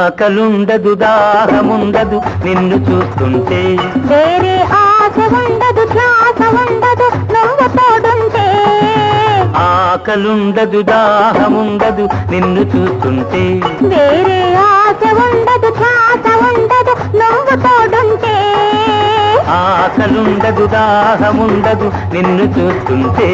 ఆకలుండదు దాహముండదు నిన్ను చూస్తుంటే. వేరే ఆశ ఉండదు ఉండదు నువ్వు తోడుంటే. ఆకలుండదు దాహముండదు నిన్ను చూస్తుంటే. వేరే ఆశ ఉండదు ధ్యాస ఉండదు నువ్వు తోడుంటే. ఆకలుండదు దాహముండదు నిన్ను చూస్తుంటే.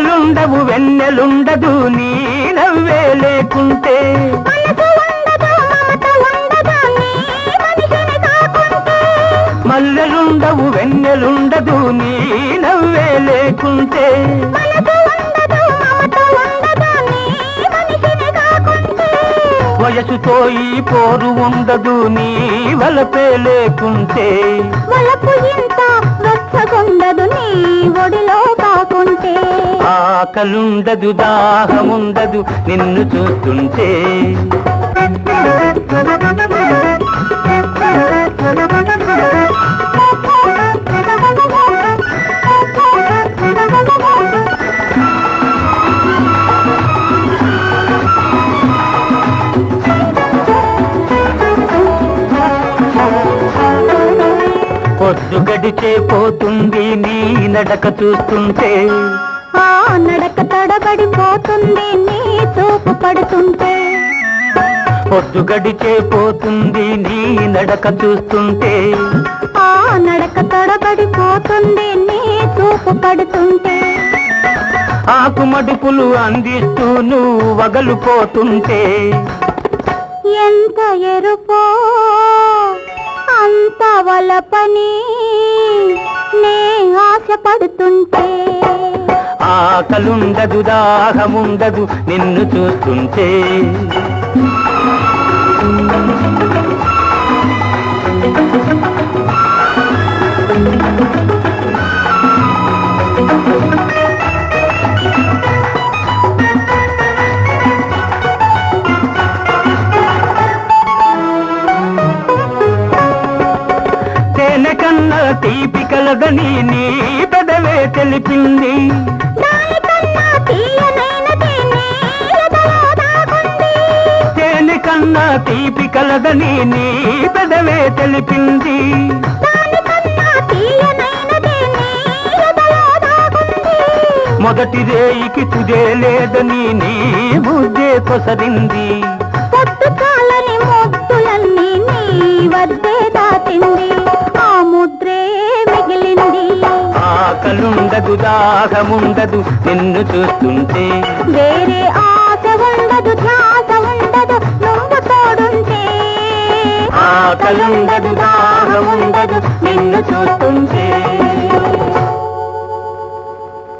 మల్లెలుండవు వెన్నెలుండదు నీ నవ్వే లేకుంటే. మల్లెలుండవు వెన్నెలుండదు నీ నవ్వే లేకుంటే. వయసుతో ఈ పోరు ఉండదు నీ వలపే లేకుంటే. వలపు ఇంత వెచ్చగుండదు నీ ఒడిలో ఆకలుండదు దాహముండదు నిన్ను చూస్తుంటే. పొద్దు గడిచే పోతుంది నీ నడక చూస్తుంటే. ఆ నడక తడబడిపోతుంది నీ చూపు పడుతుంటే. పొద్దు గడిచే పోతుంది నీ నడక చూస్తుంటే. ఆ నడక తడబడిపోతుంది నీ చూపు పడుతుంటే. ఆకు మడుపులు అందిస్తూ నువ్వు వగలుపోతుంటే. ఎంత ఎరుపో అంత వలపని నే ఆశపడుతుంటే. ఆకలుండదు దాహముండదు నిన్ను చూస్తుంటే. తేనె కన్నా తీపి కలదని నీ పెదవే తెలిపింది. దానికన్నా తేనె కన్నా తీపి కలదని నీ పెదవే తెలిపింది. నీ మొదటి రేయికి తుదే లేదని నీ బుద్ధే కొసరింది. పొద్దు నీ ఉండదు దాహముండదు నిన్ను చూస్తుంటే. వేరే ఆశ ఉండదు ధ్యాస ఉండదు నువ్వు తోడుంటే. ఆకలుండదు దాహముండదు నిన్ను చూస్తుంటే.